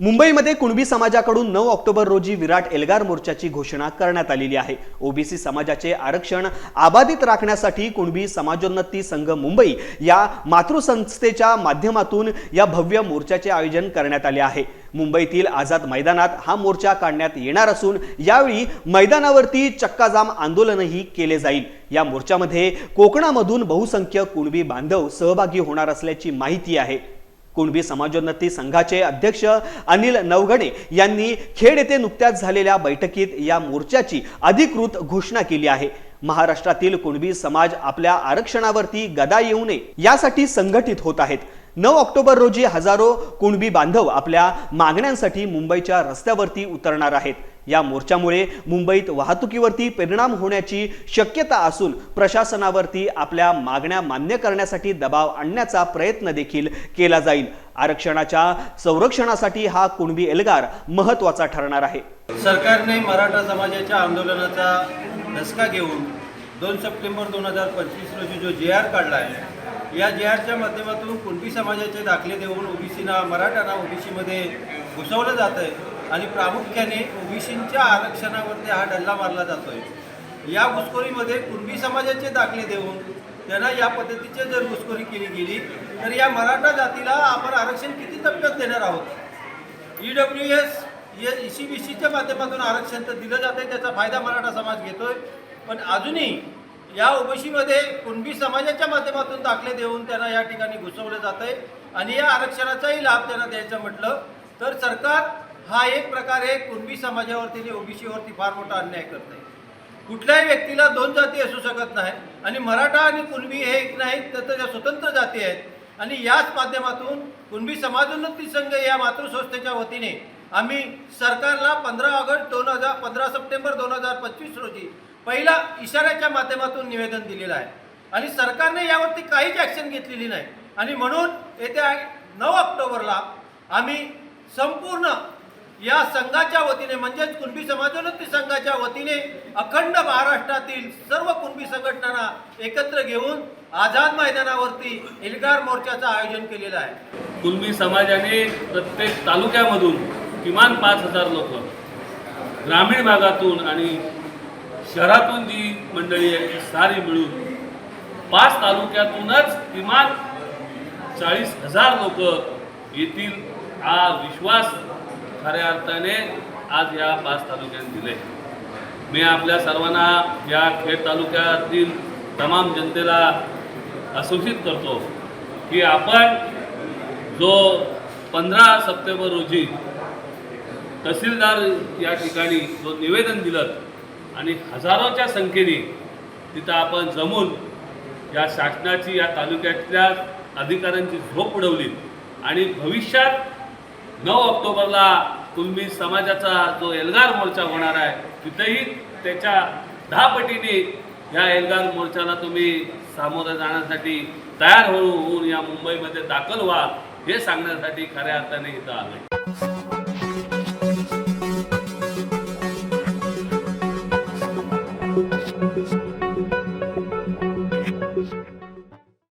मुंबईमध्ये कुणबी समाजाकडून नऊ ऑक्टोबर रोजी विराट एल्गार मोर्चाची घोषणा करण्यात आलेली आहे. ओबीसी समाजाचे आरक्षण आबाधित राखण्यासाठी कुणबी समाजोन्नती संघ मुंबई या मातृसंस्थेच्या माध्यमातून या भव्य मोर्चाचे आयोजन करण्यात आले आहे. मुंबईतील आझाद मैदानात हा मोर्चा काढण्यात येणार असून यावेळी मैदानावरती चक्काजाम आंदोलनही केले जाईल. या मोर्चामध्ये कोकणामधून बहुसंख्य कुणबी बांधव सहभागी होणार असल्याची माहिती आहे. कुणबी समाजोन्नती संघाचे अध्यक्ष अनिल नवगणे यांनी खेड येथे नुकत्याच झालेल्या बैठकीत या मोर्चाची अधिकृत घोषणा केली आहे. महाराष्ट्रातील कुणबी समाज आपल्या आरक्षणावरती गदा येऊ नये यासाठी संघटित होत आहेत. नऊ ऑक्टोबर रोजी हजारो कुणबी बांधव आपल्या मागण्यांसाठी मुंबईच्या रस्त्यावरती उतरणार आहेत. या मोर्चामुळे मुंबईत वाहतुकीवरती परिणाम होण्याची शक्यता असून प्रशासनावरती आपल्या मागण्या मान्य करण्यासाठी दबाव आणण्याचा प्रयत्न देखील केला जाईल. आरक्षणाच्या संरक्षणासाठी हा कुणबी एल्गार महत्त्वाचा ठरणार आहे. सरकारने मराठा समाजाच्या आंदोलनाचा धसका घेऊन दोन सप्टेंबर दोन हजार पंचवीस रोजी जो जे आर काढला आहे या जे आरच्या माध्यमातून कुणबी समाजाचे दाखले देऊन ओबीसीना मराठांना ओबीसीमध्ये घुसवलं जात आहे आणि प्रामुख्याने ओबीसींच्या आरक्षणावरती हा डल्ला मारला जातोय. या घुसखोरीमध्ये कुणबी समाजाचे दाखले देऊन त्यांना या पद्धतीची जर घुसखोरी केली गेली तर या मराठा जातीला आपण आरक्षण किती टप्प्यात देणार आहोत? E W S E C B सीच्या माध्यमातून आरक्षण तर दिलं जातं त्याचा फायदा मराठा समाज घेतोय. पण अजूनही या ओबीसीमध्ये कुणबी समाजाच्या माध्यमातून दाखले देऊन त्यांना या ठिकाणी घुसवलं जात आहे आणि या आरक्षणाचाही लाभ त्यांना द्यायचा म्हटलं तर सरकार हा एक प्रकारे कुणबी समाजावरती आणि ओबीसीवरती फार मोठा अन्याय करत आहे कुठल्याही व्यक्तीला दोन जाती असू शकत नाही आणि मराठा आणि कुणबी हे एक नाहीत तर त्या स्वतंत्र जाती आहेत. आणि याच माध्यमातून कुणबी समाजोन्नती संघ या मातृसंस्थेच्या वतीने आम्ही सरकारला पंधरा ऑगस्ट दोन हजार पंधरा सप्टेंबर दोन हजार पंचवीस रोजी पहिला इशाऱ्याच्या माध्यमातून निवेदन दिलेलं आहे. आणि सरकारने यावरती काहीच ॲक्शन घेतलेली नाही. आणि म्हणून येत्या नऊ ऑक्टोबरला आम्ही संपूर्ण या संघाच्या वतीने म्हणजेच कुणबी समाजोन्नती संघाच्या वतीने अखंड महाराष्ट्रातील सर्व कुणबी संघटनांना एकत्र घेऊन आझाद मैदानावरती एल्गार मोर्चाचं आयोजन केलेलं आहे. कुणबी समाजाने प्रत्येक तालुक्यामधून किमान पाच हजार लोक ग्रामीण भागातून आणि शहरातून जी मंडळी आहे ती सारी मिळून पाच तालुक्यातूनच किमान चाळीस हजार लोक येतील हा विश्वास खऱ्या अर्थाने आज या पाच तालुक्यात दिले. मी आपल्या सर्वांना या खेड तालुक्यातील तमाम जनतेला असूचित करतो की आपण जो पंधरा सप्टेंबर रोजी तहसीलदार या ठिकाणी जो निवेदन दिलं आणि हजारोच्या संख्येने तिथं आपण जमून या शासनाची या तालुक्यातल्या अधिकाऱ्यांची झोप उडवली आणि भविष्यात नऊ ऑक्टोबरला कुणबी समाजाचा जो एल्गार मोर्चा होणार आहे तिथेही त्याच्या दहा पटीने या एल्गार मोर्चाला तुम्ही सामोरं जाण्यासाठी तयार होऊन या मुंबईमध्ये दाखल व्हा हे सांगण्यासाठी खऱ्या अर्थाने इथं आलं